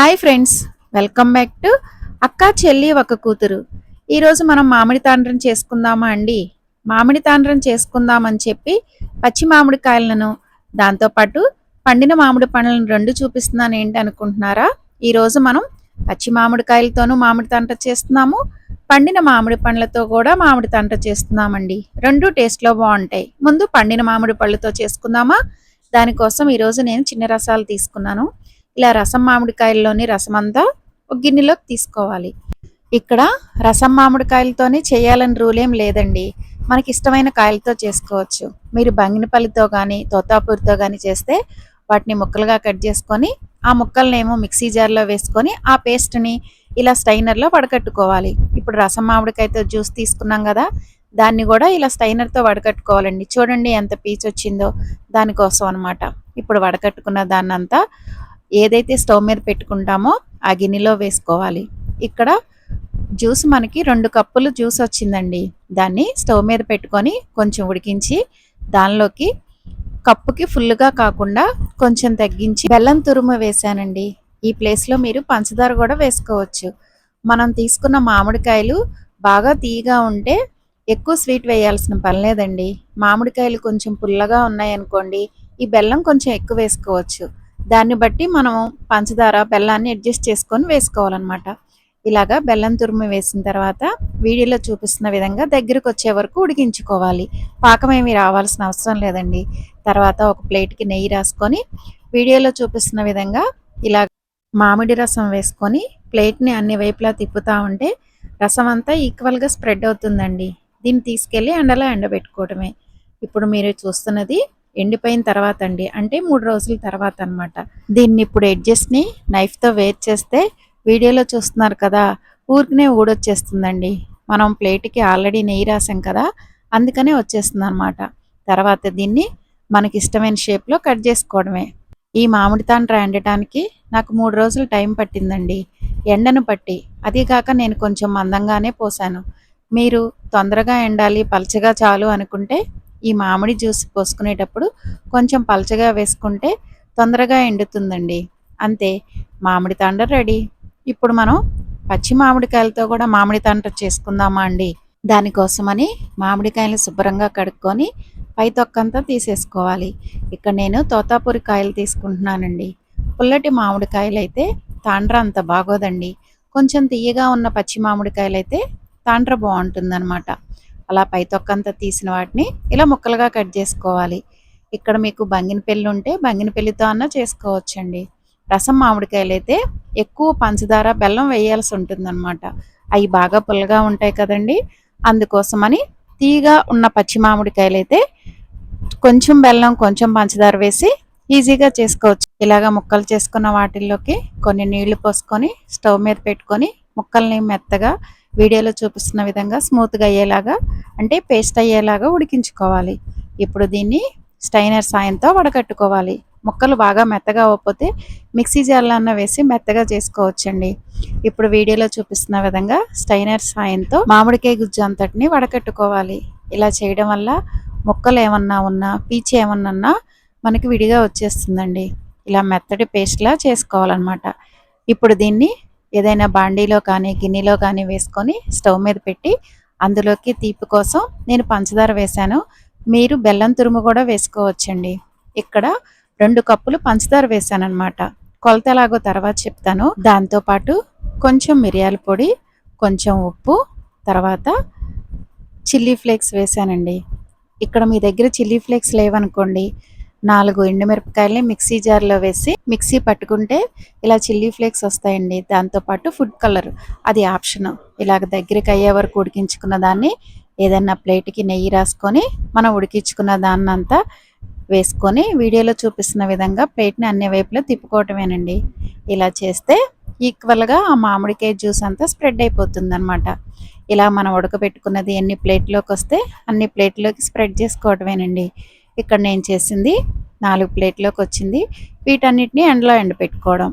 Hi friends welcome back to Akka Chelli ఒక కూతురు. ఈరోజు మనం మామిడి తాండ్రం చేసుకుందామా అండి? మామిడి తాండ్రం చేసుకుందామని చెప్పి పచ్చి మామిడికాయలను దాంతోపాటు పండిన మామిడి పండ్లను రెండు చూపిస్తున్నాను ఏంటి అనుకుంటున్నారా? ఈరోజు మనం పచ్చి మామిడికాయలతోనూ మామిడి తాండ్ర చేస్తున్నాము పండిన మామిడి పండ్లతో కూడా మామిడి తాండ్ర చేస్తున్నామండి. రెండు టేస్ట్లో బాగుంటాయి. ముందు పండిన మామిడి పళ్ళతో చేసుకుందామా? దానికోసం ఈరోజు నేను చిన్న రసాలు తీసుకున్నాను. ఇలా రసం మామిడికాయల్లోని రసం అంతా ఒక గిన్నెలోకి తీసుకోవాలి. ఇక్కడ రసం మామిడికాయలతోనే చేయాలని రూల్ ఏం లేదండి. మనకి ఇష్టమైన కాయలతో చేసుకోవచ్చు. మీరు బంగినపల్లితో కానీ తోతాపూరితో కానీ చేస్తే వాటిని ముక్కలుగా కట్ చేసుకొని ఆ ముక్కలనేమో మిక్సీ జార్లో వేసుకొని ఆ పేస్ట్ని ఇలా స్టైనర్లో వడకట్టుకోవాలి. ఇప్పుడు రసం మామిడికాయతో జ్యూస్ తీసుకున్నాం కదా దాన్ని కూడా ఇలా స్టైనర్తో వడకట్టుకోవాలండి. చూడండి ఎంత పీచ్ వచ్చిందో దానికోసం అనమాట ఇప్పుడు వడకట్టుకున్న దాన్నంతా ఏదైతే స్టవ్ మీద పెట్టుకుంటామో ఆ గిన్నెలో వేసుకోవాలి. ఇక్కడ జ్యూస్ మనకి రెండు కప్పులు జ్యూస్ వచ్చిందండి. దాన్ని స్టవ్ మీద పెట్టుకొని కొంచెం ఉడికించి దానిలోకి కప్పుకి ఫుల్గా కాకుండా కొంచెం తగ్గించి బెల్లం తురుము వేసానండి ఈ ప్లేస్లో మీరు పంచదార కూడా వేసుకోవచ్చు. మనం తీసుకున్న మామిడికాయలు బాగా తీయగా ఉంటే ఎక్కువ స్వీట్ వేయాల్సిన పని లేదండి. మామిడికాయలు కొంచెం పుల్లగా ఉన్నాయనుకోండి ఈ బెల్లం కొంచెం ఎక్కువ వేసుకోవచ్చు. దాన్ని బట్టి మనం పంచదార బెల్లాన్ని అడ్జస్ట్ చేసుకొని వేసుకోవాలన్నమాట. ఇలాగా బెల్లం తురుము వేసిన తర్వాత వీడియోలో చూపిస్తున్న విధంగా దగ్గరకు వచ్చే వరకు ఉడికించుకోవాలి. పాకం ఏమి రావాల్సిన అవసరం లేదండి. తర్వాత ఒక ప్లేట్కి నెయ్యి రాసుకొని వీడియోలో చూపిస్తున్న విధంగా ఇలా మామిడి రసం వేసుకొని ప్లేట్ని అన్ని వైపులా తిప్పుతూ ఉంటే రసం అంతా ఈక్వల్గా స్ప్రెడ్ అవుతుందండి. దీన్ని తీసుకెళ్ళి ఎండలో ఎండబెట్టుకోవడమే ఇప్పుడు మీరు చూస్తున్నది ఎండిపోయిన తర్వాత అండి. అంటే మూడు రోజుల తర్వాత అనమాట దీన్ని ఇప్పుడు ఎడ్జెస్ట్ని నైఫ్తో వేర్ చేస్తే వీడియోలో చూస్తున్నారు కదా ఊరికనే ఊడొచ్చేస్తుందండి. మనం ప్లేట్కి ఆల్రెడీ నెయ్యి రాసాం కదా అందుకనే వచ్చేస్తుంది అనమాట తర్వాత దీన్ని మనకి ఇష్టమైన షేప్లో కట్ చేసుకోవడమే. ఈ మామిడి తాండ్ర ఎండటానికి నాకు మూడు రోజులు టైం పట్టిందండి. ఎండను పట్టి అదీగాక నేను కొంచెం మందంగానే పోసాను. మీరు తొందరగా ఎండాలి పలచగా చాలు అనుకుంటే ఈ మామిడి జ్యూస్ పోసుకునేటప్పుడు కొంచెం పలచగా వేసుకుంటే తొందరగా ఎండుతుందండి. అంతే మామిడి తాండ్ర రెడీ. ఇప్పుడు మనం పచ్చి మామిడికాయలతో కూడా మామిడి తాండ్ర చేసుకుందామా అండి? దానికోసమని మామిడికాయలు శుభ్రంగా కడుక్కొని పై తొక్కంతా తీసేసుకోవాలి. ఇక్కడ నేను తోతాపూరి కాయలు తీసుకుంటున్నానండి. పుల్లటి మామిడికాయలు అయితే తాండ్ర అంత బాగోదండి. కొంచెం తీయగా ఉన్న పచ్చి మామిడికాయలు అయితే తాండ్ర బాగుంటుందన్నమాట. అలా పై తొక్కంతా తీసిన వాటిని ఇలా ముక్కలుగా కట్ చేసుకోవాలి. ఇక్కడ మీకు బంగినపల్లి ఉంటే బంగినపల్లితో అన్న చేసుకోవచ్చండి. రసం మామిడికాయలు అయితే ఎక్కువ పంచదార బెల్లం వేయాల్సి ఉంటుందన్నమాట. అవి బాగా పుల్లగా ఉంటాయి కదండి. అందుకోసమని తీగా ఉన్న పచ్చి మామిడికాయలు అయితే కొంచెం బెల్లం కొంచెం పంచదార వేసి ఈజీగా చేసుకోవచ్చు. ఇలాగ ముక్కలు చేసుకున్న వాటిల్లోకి కొన్ని నీళ్ళు పోసుకొని స్టవ్ మీద పెట్టుకొని ముక్కల్ని మెత్తగా వీడియోలో చూపిస్తున్న విధంగా స్మూత్గా అయ్యేలాగా అంటే పేస్ట్ అయ్యేలాగా ఉడికించుకోవాలి. ఇప్పుడు దీన్ని స్టైనర్ సాయంతో వడకట్టుకోవాలి. ముక్కలు బాగా మెత్తగా అవ్వకపోతే మిక్సీ జార్లో అన్న వేసి మెత్తగా చేసుకోవచ్చండి. ఇప్పుడు వీడియోలో చూపిస్తున్న విధంగా స్టైనర్ సాయంతో మామిడికాయ గుజ్జు అంతటిని వడకట్టుకోవాలి. ఇలా చేయడం వల్ల ముక్కలు ఏమన్నా ఉన్నా పీచు ఏమన్నా మనకి విడిగా వచ్చేస్తుందండి. ఇలా మెత్తటి పేస్ట్లా చేసుకోవాలన్నమాట. ఇప్పుడు దీన్ని ఏదైనా బాండీలో కానీ గిన్నెలో కానీ వేసుకొని స్టవ్ మీద పెట్టి అందులోకి తీపి కోసం నేను పంచదార వేశాను. మీరు బెల్లం తురుము కూడా వేసుకోవచ్చండి. ఇక్కడ రెండు కప్పులు పంచదార వేసాను అనమాట కొలత ఎలాగో తర్వాత చెప్తాను. దాంతోపాటు కొంచెం మిరియాల పొడి కొంచెం ఉప్పు తర్వాత చిల్లీ ఫ్లేక్స్ వేసానండి ఇక్కడ మీ దగ్గర చిల్లీ ఫ్లేక్స్ లేవనుకోండి నాలుగు ఎండుమిరపకాయలని మిక్సీ జార్లో వేసి మిక్సీ పట్టుకుంటే ఇలా చిల్లీ ఫ్లేక్స్ వస్తాయండి. దాంతోపాటు ఫుడ్ కలర్. అది ఆప్షన్. ఇలాగ దగ్గరికి అయ్యే వరకు ఉడికించుకున్న దాన్ని ఏదన్నా ప్లేట్కి నెయ్యి రాసుకొని మనం ఉడికించుకున్న దాన్ని అంతా వేసుకొని వీడియోలో చూపిస్తున్న విధంగా ప్లేట్ని అన్ని వైపులో తిప్పుకోవటమేనండి. ఇలా చేస్తే ఈక్వల్గా ఆ మామిడికాయ జ్యూస్ అంతా స్ప్రెడ్ అయిపోతుంది అనమాట ఇలా మనం ఉడకబెట్టుకున్నది ఎన్ని ప్లేట్లోకి వస్తే అన్ని ప్లేట్లోకి స్ప్రెడ్ చేసుకోవటమేనండి. ఇక్కడ నేను చేసింది నాలుగు ప్లేట్లోకి వచ్చింది. వీటన్నిటిని ఎండలో ఎండపెట్టుకోవడం.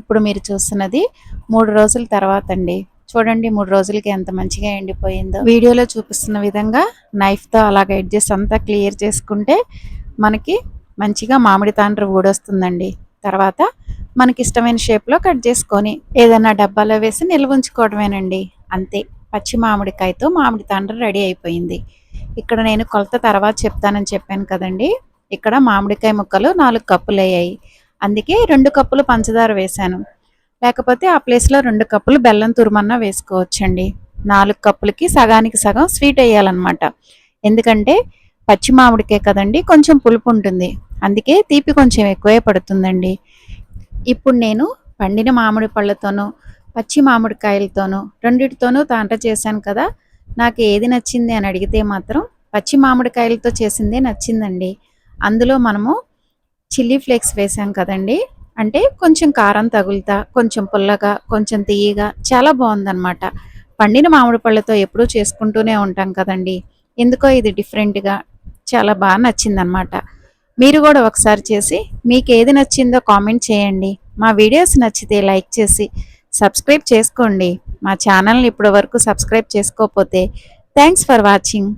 ఇప్పుడు మీరు చూస్తున్నది మూడు రోజుల తర్వాత అండి. చూడండి మూడు రోజులకి ఎంత మంచిగా ఎండిపోయిందో. వీడియోలో చూపిస్తున్న విధంగా నైఫ్తో అలాగ ఎడ్జెస్ అంతా క్లియర్ చేసుకుంటే మనకి మంచిగా మామిడి తాండ్రు ఊడొస్తుందండి. తర్వాత మనకి ఇష్టమైన షేప్లో కట్ చేసుకొని ఏదైనా డబ్బాలో వేసి నిల్వ ఉంచుకోవడమేనండి. అంతే. పచ్చి మామిడికాయతో మామిడి తాండ్ర రెడీ అయిపోయింది. ఇక్కడ నేను కొలత తర్వాత చెప్తానని చెప్పాను కదండి. ఇక్కడ మామిడికాయ ముక్కలు నాలుగు కప్పులు అయ్యాయి. అందుకే రెండు కప్పులు పంచదార వేశాను. లేకపోతే ఆ ప్లేస్లో రెండు కప్పులు బెల్లం తురుమన్నా వేసుకోవచ్చండి. నాలుగు కప్పులకి సగానికి సగం స్వీట్ వేయాలన్నమాట ఎందుకంటే పచ్చి మామిడికాయ కదండి కొంచెం పులుపు ఉంటుంది. అందుకే తీపి కొంచెం ఎక్కువే పడుతుందండి. ఇప్పుడు నేను పండిన మామిడి పళ్ళతోనూ పచ్చి మామిడికాయలతోనూ రెండిటితోనూ తాంట చేశాను కదా. నాకు ఏది నచ్చింది అని అడిగితే మాత్రం పచ్చి మామిడికాయలతో చేసిందే నచ్చిందండి. అందులో మనము చిల్లీ ఫ్లేక్స్ వేసాం కదండి. అంటే కొంచెం కారం తగులుతా కొంచెం పుల్లగా కొంచెం తీయగా చాలా బాగుందన్నమాట. పండిన మామిడి పళ్ళతో ఎప్పుడూ చేసుకుంటూనే ఉంటాం కదండి. ఎందుకో ఇది డిఫరెంట్గా చాలా బాగా నచ్చిందనమాట మీరు కూడా ఒకసారి చేసి మీకు ఏది నచ్చిందో కామెంట్ చేయండి. మా వీడియోస్ నచ్చితే లైక్ చేసి సబ్స్క్రైబ్ చేసుకోండి. మా ఛానల్ని ఇప్పటి వరకు సబ్స్క్రైబ్ చేసుకోకపోతే థ్యాంక్స్ ఫర్ వాచింగ్.